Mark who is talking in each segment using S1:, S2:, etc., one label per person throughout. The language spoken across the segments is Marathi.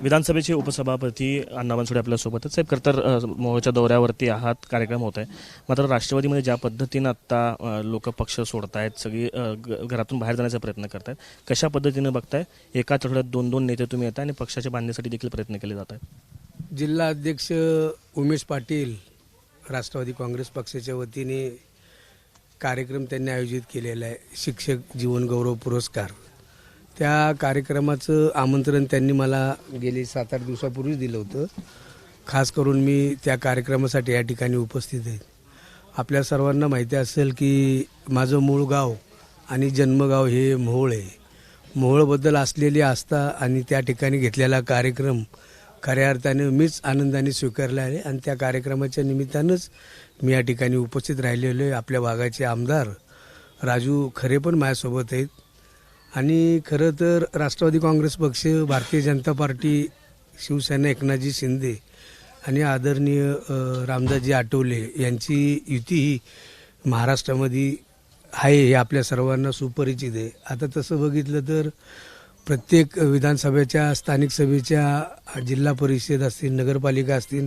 S1: विधानसभेचे उपसभापती अण्णा बनसोडे आपल्यासोबतच साहेब खरंतर मोहच्या दौऱ्यावरती आहात कार्यक्रम होत आहे. मात्र राष्ट्रवादीमध्ये ज्या पद्धतीनं आत्ता लोक पक्ष सोडतायत सगळी ग- घरातून बाहेर जाण्याचा प्रयत्न करतायत कशा पद्धतीनं बघताय? एका आठवड्यात दोन दोन नेते तुम्ही येत आणि पक्षाच्या बांधण्यासाठी देखील प्रयत्न केले जात आहेत
S2: जिल्हा अध्यक्ष उमेश पाटील राष्ट्रवादी काँग्रेस पक्षाच्या वतीने कार्यक्रम त्यांनी आयोजित केलेला आहे. शिक्षक जीवन गौरव पुरस्कार. त्या कार्यक्रमाचं आमंत्रण त्यांनी मला गेली सात आठ दिवसापूर्वीच दिलं होतं. खास करून मी त्या कार्यक्रमासाठी या ठिकाणी उपस्थित आहे. आपल्या सर्वांना माहिती असेल की माझं मूळ गाव आणि जन्मगाव हे मोहोळ आहे. मोहोळबद्दल असलेली आस्था आणि त्या ठिकाणी घेतलेला कार्यक्रम खऱ्या अर्थाने मीच आनंदाने स्वीकारला आहे आणि त्या कार्यक्रमाच्या निमित्तानंच मी या ठिकाणी उपस्थित राहिलेलो आहे. आपल्या भागाचे आमदार राजू खरे पण माझ्यासोबत आहेत. आणि खरं तर राष्ट्रवादी काँग्रेस पक्ष भारतीय जनता पार्टी शिवसेना एकनाथजी शिंदे आणि आदरणीय रामदासजी आठवले यांची युती ही महाराष्ट्रामध्ये आहे हे आपल्या सर्वांना सुपरिचित आहे. आता तसं बघितलं तर प्रत्येक विधानसभेच्या स्थानिक सभेच्या जिल्हा परिषद असतील नगरपालिका असतील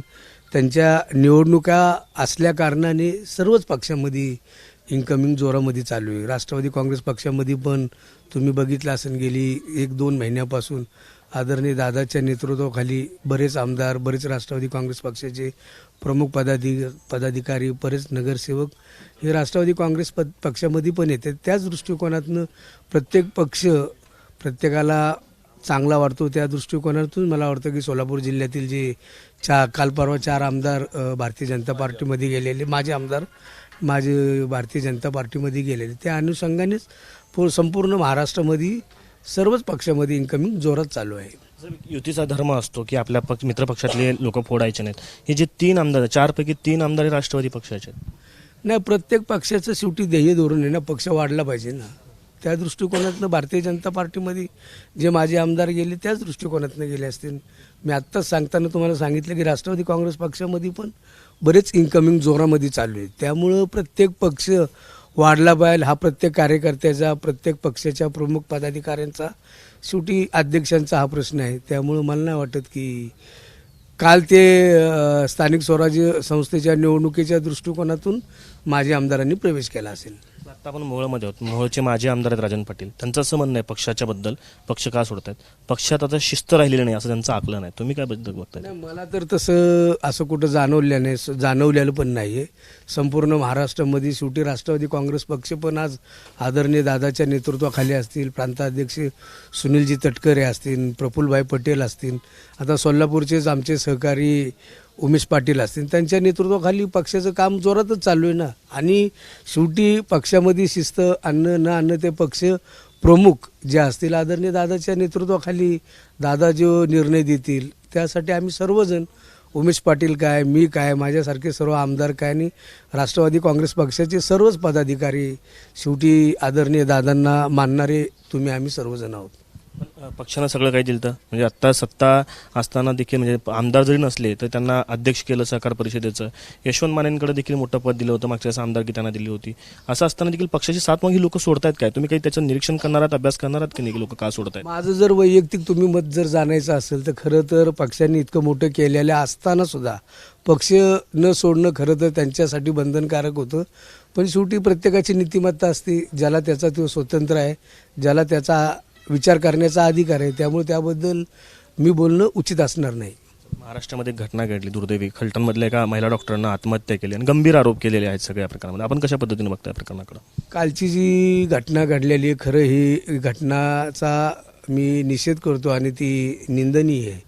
S2: त्यांच्या निवडणुका असल्या कारणाने सर्वच पक्षामध्ये इन्कमिंग जोरामध्ये चालू आहे. राष्ट्रवादी काँग्रेस पक्षामध्ये पण तुम्ही बघितलं असेल गेली एक दोन महिन्यापासून आदरणीय दादाच्या नेतृत्वाखाली बरेच आमदार बरेच राष्ट्रवादी काँग्रेस पक्षाचे प्रमुख पदाधिक पदाधिकारी बरेच नगरसेवक हे राष्ट्रवादी काँग्रेस प पक्षामध्ये पण येते त्याच दृष्टिकोनातनं प्रत्येक पक्ष प्रत्येकाला चांगला वाटतो. त्या दृष्टिकोनातून मला वाटतं की सोलापूर जिल्ह्यातील जे चा काल परवा चार आमदार भारतीय जनता पार्टीमध्ये गेलेले माझे आमदार माझे भारतीय जनता पार्टीमध्ये गेलेले. त्या अनुषंगानेच पू- संपूर्ण महाराष्ट्रामध्ये सर्वच पक्षामध्ये इन्कमिंग जोरात चालू आहे.
S1: युतीचा धर्म असतो की आपल्या पक्ष मित्रपक्षातले लोक फोडायचे नाहीत. हे जे तीन आमदार चारपैकी तीन आमदार हे राष्ट्रवादी पक्षाचे आहेत.
S2: नाही प्रत्येक पक्षाचं शेवटी ध्येय धोरण आहे ना पक्ष वाढला पाहिजे ना. त्या दृष्टिकोनातनं भारतीय जनता पार्टीमध्ये जे माझे आमदार गेले त्याच दृष्टिकोनातनं गेले असतील. मी आत्ताच सांगताना तुम्हाला सांगितलं की राष्ट्रवादी काँग्रेस पक्षामध्ये पण बरेच इन्कमिंग जोरामध्ये चालू आहे त्यामुळं प्रत्येक पक्ष वाढला पाहिजे. हा प्रत्येक कार्यकर्त्याचा प्रत्येक पक्षाच्या प्रमुख पदाधिकाऱ्यांचा शेवटी अध्यक्षांचा हा प्रश्न आहे. त्यामुळं मला नाही वाटत की काल ते स्थानिक स्वराज्य संस्थेच्या निवडणुकीच्या दृष्टिकोनातून माझ्या आमदारांनी प्रवेश केला असेल.
S1: आता आपण मोहोळमध्ये आहोत. मोहोळचे माजी आमदार आहेत राजन पाटील. त्यांचं असं म्हणणं आहे पक्षाच्या बद्दल पक्ष का सोडतायत? पक्षात आता शिस्त राहिलेली नाही असं त्यांचं आकलन आहे. तुम्ही काय बद्दल बघताय?
S2: मला तर तसं असं कुठं जाणवलं नाही जाणवलेलं पण नाही आहे संपूर्ण महाराष्ट्रामध्ये शेवटी राष्ट्रवादी काँग्रेस पक्ष पण आज आदरणीय दादाच्या नेतृत्वाखाली असतील प्रांताध्यक्ष सुनीलजी तटकरे असतील प्रफुल्लभाई पटेल असतील. आता सोलापूरचेच आमचे सहकारी उमेश पाटील असतील त्यांच्या नेतृत्वाखाली पक्षाचं काम जोरातच चालू आहे ना. आणि शेवटी पक्षामध्ये शिस्त आणणं न आणणं ते पक्ष प्रमुख जे असतील आदरणीय दादाच्या नेतृत्वाखाली दादा जो निर्णय देतील त्यासाठी आम्ही सर्वजण उमेश पाटील काय मी काय माझ्यासारखे सर्व आमदार काय आणि राष्ट्रवादी काँग्रेस पक्षाचे सर्वच पदाधिकारी शेवटी आदरणीय दादांना मानणारे तुम्ही आम्ही सर्वजण आहोत.
S1: पक्षानं सगळं काही दिलं म्हणजे आत्ता सत्ता असताना देखील म्हणजे आमदार जरी नसले तर त्यांना अध्यक्ष केलं सहकार परिषदेचं. यशवंत मानेंकडे देखील मोठं पद दिलं होतं मागच्या वेळेस आमदारकी त्यांना दिली होती. असं असताना देखील पक्षाची साथ मग ही लोक सोडतायत काय? तुम्ही काही त्याचं निरीक्षण करणार आहात अभ्यास करणार आहात की नाही लोक का सोडतायत?
S2: माझं जर वैयक्तिक तुम्ही मत जर जाणायचं असेल तर खरं तर पक्षांनी इतकं मोठं केलेलं असताना सुद्धा पक्ष न सोडणं खरं तर त्यांच्यासाठी बंधनकारक होतं. पण शेवटी प्रत्येकाची नीतिमत्ता असते ज्याला त्याचा तो स्वतंत्र आहे ज्याला त्याचा विचार करण्याचा अधिकार आहे. त्यामुळे त्याबद्दल मी बोलणं उचित असणार नाही.
S1: महाराष्ट्रामध्ये एक घटना घडली. दुर्दैवी खलटणमधल्या एका महिला डॉक्टरांना आत्महत्या केली आणि गंभीर आरोप केलेले आहेत सगळ्या प्रकारामध्ये आपण कशा पद्धतीने बघताय प्रकरणाकडे?
S2: कालची जी घटना घडलेली आहे खरं ही घटनाचा मी निषेध करतो आणि ती निंदनीय आहे.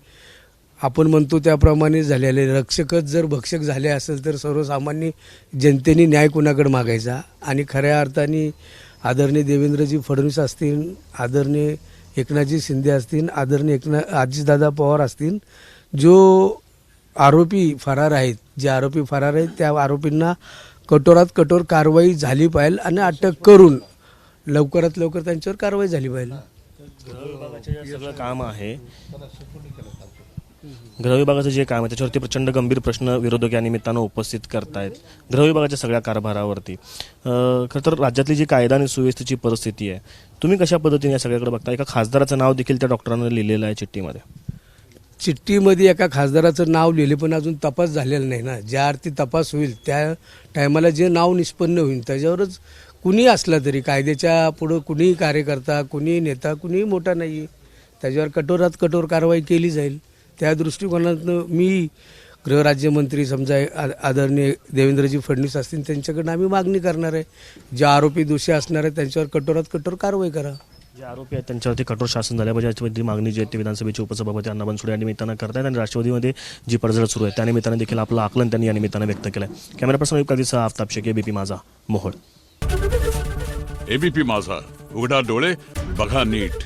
S2: आपण म्हणतो त्याप्रमाणे झालेले रक्षकच जर भक्षक झाले असेल तर सर्वसामान्य जनतेने न्याय कुणाकडे मागायचा? आणि खऱ्या अर्थाने आदरणीय देवेंद्रजी फडणवीस असतील आदरणीय एकनाथजी शिंदे असतील आदरणीय एकनाथ आजीदादा पवार असतील जो आरोपी फरार आहेत जे आरोपी फरार आहेत त्या आरोपींना कठोरात कठोर कारवाई झाली पाहिजे आणि अटक करून लवकरात लवकर त्यांच्यावर कारवाई झाली पाहिजे
S1: सगळं काम आहे. गृहविभागाचं जे काम आहे त्याच्यावरती प्रचंड गंभीर प्रश्न विरोधक या निमित्तानं उपस्थित करतायत. गृहविभागाच्या सगळ्या कारभारावरती. खरं तर राज्यातली जी कायदा आणि सुव्यवस्थेची परिस्थिती आहे तुम्ही कशा पद्धतीने या सगळ्याकडे बघता एका खासदाराचं नाव देखील त्या डॉक्टरांना लिहिलेलं आहे चिठ्ठीमध्ये.
S2: चिठ्ठीमध्ये एका खासदाराचं नाव लिहिले पण अजून तपास झालेला नाही ना. ज्या अर्थी तपास होईल त्या टायमाला जे नाव निष्पन्न होईल त्याच्यावरच कुणी असला तरी कायद्याच्या पुढं कुणीही कार्यकर्ता कुणीही नेता कुणीही मोठा नाही त्याच्यावर कठोरात कठोर कारवाई केली जाईल. त्या दृष्टिकोनातनं मी गृहराज्यमंत्री समजा आदरणीय देवेंद्रजी फडणवीस असतील त्यांच्याकडनं आम्ही मागणी करणार आहे. जे आरोपी दोषी असणार आहे त्यांच्यावर कठोरात कठोर कारवाई करा.
S1: जे आरोपी आहेत त्यांच्यावरती कठोर शासन झाल्या पाहिजे याची मागणी जी आहे ती विधानसभेचे उपसभापती अण्णा बनसोडे या निमित्तानं करतायत आणि राष्ट्रवादीमध्ये जी पडझड सुरू आहे त्या निमित्तानं देखील आपलं आकलन त्यांनी या निमित्तानं व्यक्त केलं आहे कॅमेरा पर्सन युक्तादीसह आफताब शेके बीपी माझा मोहोळ.
S3: एबीपी माझा उघडा डोळे बघा नीट.